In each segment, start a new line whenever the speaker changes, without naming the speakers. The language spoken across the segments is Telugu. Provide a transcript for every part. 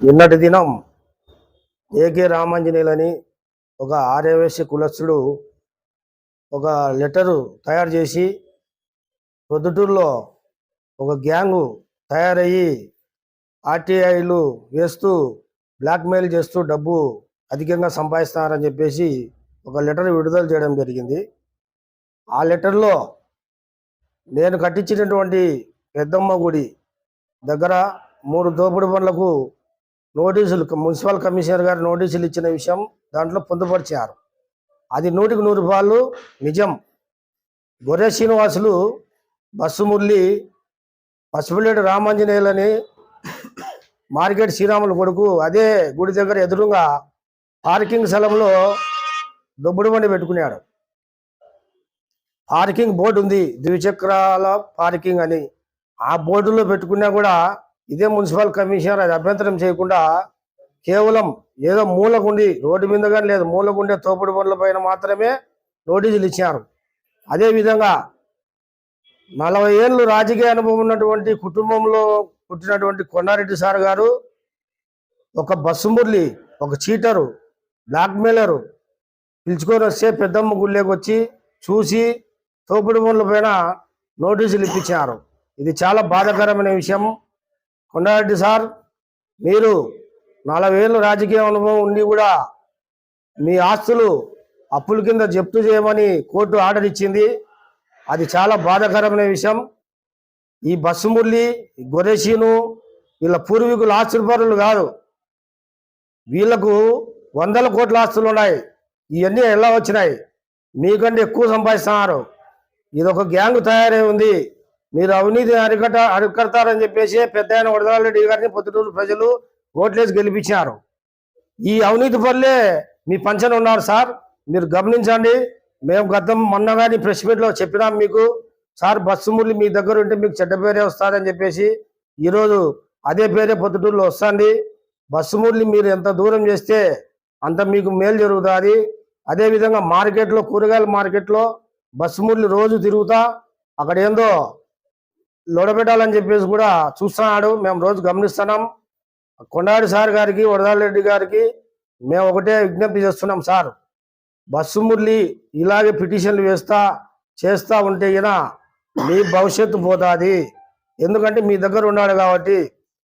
నిన్నటి దినం ఏకే రామాంజనేయులని ఒక ఆర్యవేశ్య కులస్తుడు ఒక లెటరు తయారు చేసి ప్రొద్దుటూరులో ఒక గ్యాంగు తయారయ్యి ఆర్టీఐలు వేస్తూ బ్లాక్మెయిల్ చేస్తూ డబ్బు అధికంగా సంపాదిస్తున్నారని చెప్పేసి ఒక లెటర్ విడుదల చేయడం జరిగింది. ఆ లెటర్లో నేను కట్టించినటువంటి పెద్దమ్మ గుడి దగ్గర మూడు దోపుడు పనులకు నోటీసులు మున్సిపల్ కమిషనర్ గారు నోటీసులు ఇచ్చిన విషయం దాంట్లో పొందుపరిచారు. అది నూటికి నూరు రూపాయలు నిజం. గొర్రె శ్రీనివాసులు బస్సు మురళి పసుపులేడు రామాంజనేయులని మార్కెట్ శ్రీరాములు కొడుకు అదే గుడి దగ్గర ఎదురుగా పార్కింగ్ స్థలంలో దొబ్బుడు బండి పెట్టుకున్నాడు. పార్కింగ్ బోర్డు ఉంది ద్విచక్రాల పార్కింగ్ అని. ఆ బోర్డులో పెట్టుకున్నా కూడా ఇదే మున్సిపల్ కమిషనర్ అది అభ్యంతరం చేయకుండా కేవలం ఏదో మూలకుండి రోడ్డు మీద కానీ లేదు మూలకుండే తోపుడు బండ్ల పైన మాత్రమే నోటీసులు ఇచ్చారు. అదేవిధంగా నలభై ఏళ్ళు రాజకీయ అనుభవం ఉన్నటువంటి కుటుంబంలో పుట్టినటువంటి కొండారెడ్డి సార్ గారు ఒక బస్సు మురళి ఒక చీటరు బ్లాక్మెయిలరు పిలుచుకొని వస్తే పెద్దమ్మ గుళ్ళేకి వచ్చి చూసి తోపుడు బండ్ల పైన నోటీసులు ఇప్పించారు. ఇది చాలా బాధాకరమైన విషయం. కొండారెడ్డి సార్ మీరు నలభై ఏళ్ళు రాజకీయ అనుభవం ఉండి కూడా మీ ఆస్తులు అప్పుల కింద జప్తు చేయమని కోర్టు ఆర్డర్ ఇచ్చింది. అది చాలా బాధాకరమైన విషయం. ఈ బస్సు మురళి ఈ వీళ్ళ పూర్వీకులు ఆస్తులపరులు కాదు. వీళ్ళకు వందల కోట్ల ఆస్తులు ఉన్నాయి. ఇవన్నీ ఎలా వచ్చినాయి? మీకంటే ఎక్కువ సంపాదిస్తున్నారు. ఇది ఒక గ్యాంగ్ తయారై ఉంది. మీరు అవినీతి అరికట్ట అరికడతారని చెప్పేసి పెద్ద ఆయన వరదరారెడ్డి గారిని పొద్దుటూరు ప్రజలు ఓట్లేసి గెలిపించారు ఈ అవినీతి పనులే మీ పంచన ఉన్నారు సార్. మీరు గమనించండి. మేము గతం మొన్న కానీ ప్రెస్ మీట్లో చెప్పినాం మీకు. సార్ బస్సు మురళి మీ దగ్గర ఉంటే మీకు చెడ్డ పేరే వస్తుందని చెప్పేసి ఈరోజు అదే పేరే పొద్దుటూరులో వస్తుంది. బస్సు మురళి మీరు ఎంత దూరం చేస్తే అంత మీకు మేలు జరుగుతుంది. అదేవిధంగా మార్కెట్లో కూరగాయల మార్కెట్లో బస్సు మురళి రోజు తిరుగుతా. అక్కడ ఏందో లోడబెట్టాలని చెప్పేసి కూడా చూస్తున్నాడు. మేము రోజు గమనిస్తున్నాం. కొండాడి సార్ గారికి వరదారెడ్డి గారికి మేము ఒకటే విజ్ఞప్తి చేస్తున్నాం సార్. బస్సు మురళి ఇలాగే పిటిషన్లు వేస్తా చేస్తూ ఉంటే గిన మీ భవిష్యత్తు పోతుంది. ఎందుకంటే మీ దగ్గర ఉన్నాడు కాబట్టి.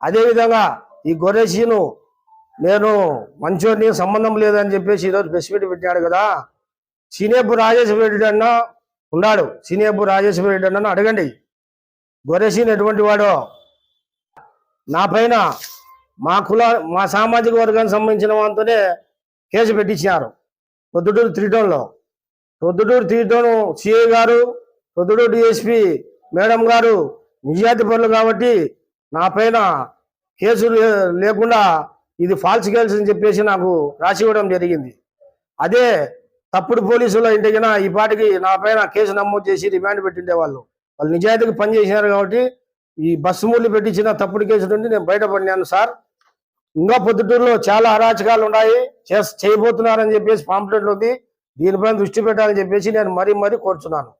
అదేవిధంగా ఈ గొర్రెసీను నేను మంచోడిని సంబంధం లేదని చెప్పేసి ఈరోజు ప్రెస్ మీట్ పెట్టాడు కదా. సీనియబ్బు రాజేశ్వర రెడ్డి అన్న ఉన్నాడు. సీనియబ్బు రాజేశ్వర రెడ్డి అన్న అడగండి. గొర్రెసీన్ ఎటువంటి వాడో. నా పైన మా కుల మా సామాజిక వర్గానికి సంబంధించిన వాళ్ళతోనే కేసు పెట్టించినారు. పొద్దుటూరు త్రీటౌన్లో. పొద్దుటూరు త్రీ సిఐ గారు పొద్దుటూరు డిఎస్పి మేడం గారు నిజాతి పనులు కాబట్టి నా పైన కేసులు లేకుండా ఇది ఫాల్స్ కేసు అని చెప్పేసి నాకు రాసి ఇవ్వడం జరిగింది. అదే తప్పుడు పోలీసులు ఇంటికినా ఈ పాటికి నా పైన కేసు నమోదు చేసి రిమాండ్ పెట్టిండేవాళ్ళు. వాళ్ళు నిజాయితీగా నిజాయితీకి పనిచేసినారు కాబట్టి ఈ బస్సు మూలి పెట్టించిన తప్పుడు కేసు నుండి నేను బయటపడినాను సార్. ఇంకా పొద్దుటూరులో చాలా అరాచకాలు ఉన్నాయి. చేయబోతున్నారని చెప్పేసి పాంప్లెట్లు ఉంది. దీనిపైన దృష్టి పెట్టాలని చెప్పేసి నేను మరీ మరీ కోరుతున్నాను